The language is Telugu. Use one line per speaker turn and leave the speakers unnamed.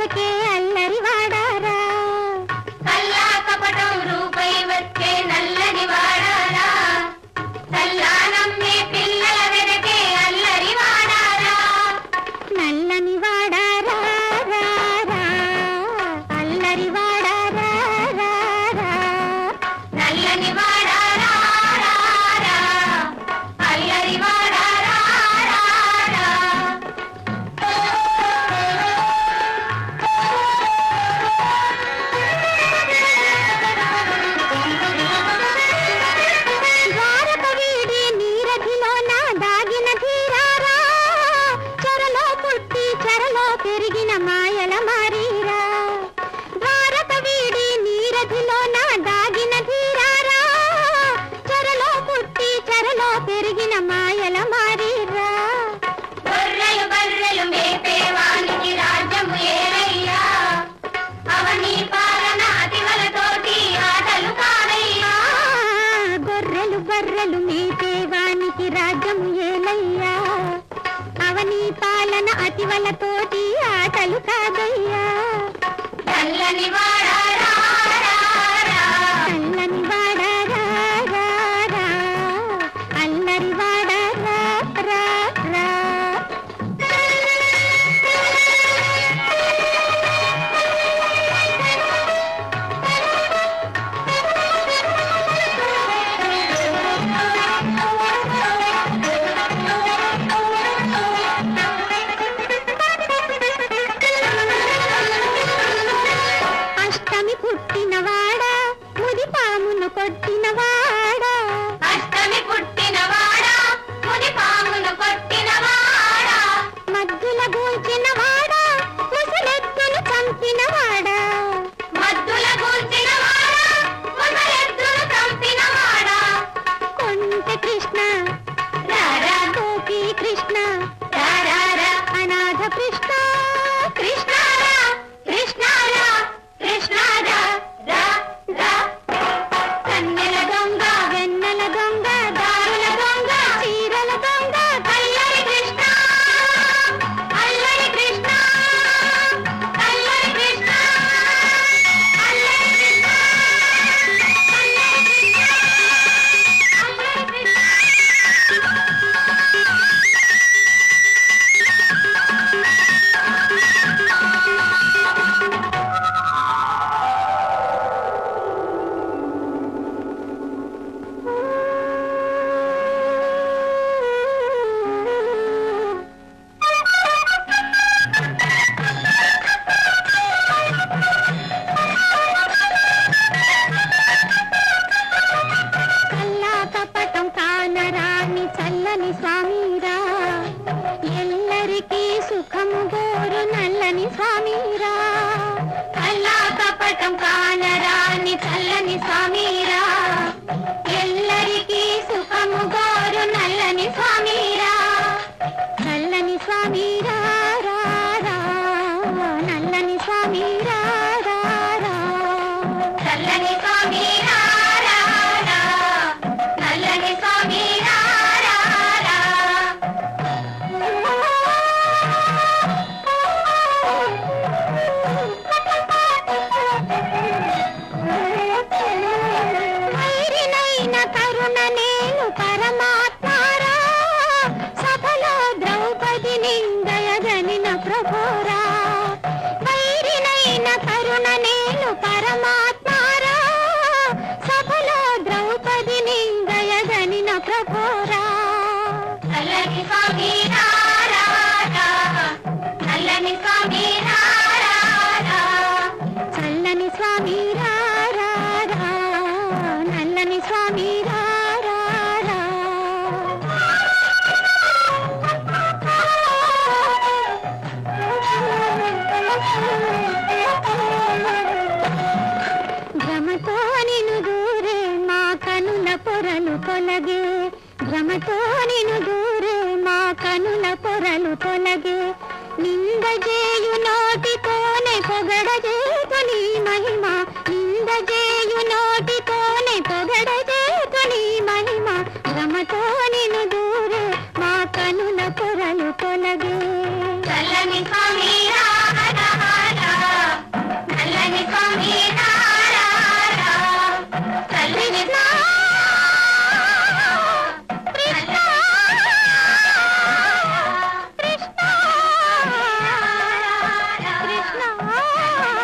ಇದಕ್ಕೆ తిరిగిన మాయల మారీరా.
భారత వీడి
నీరధిలో నా
దాగిన ధీరారా.
చెరలో
పుట్టి చెరలో పెరిగిన మాయల మారీరా. బర్రెలు బర్రెలు మేపేవానికి రాజ్యము ఏరయ్యా అవని ఏలయ్యా.
అతివలతోటి ఆటలు కాదయ్యా. చల్లని వాడా సుఖము గోరు నల్లని స్వామిరా
కల్లా కపటం కానరాని చల్లని స్వామిరా ఎల్లరికీ సుఖము గోరు నల్లని స్వామిరా
నల్లని స్వామిరా. నల్లని స్వామిరా.
చల్లని స్వామిరా
ప్రభురా.
నల్లని రా, రా.
చల్లని స్వామి. నల్లని స్వామి. భ్రమతో నిను దూరే మా కనుల పొరలు తొలగే ప్రేమతో నిను దూరే మా కనుల పొరలు తొలగే నిందజేయు నోటితోనే పొగడజే 哪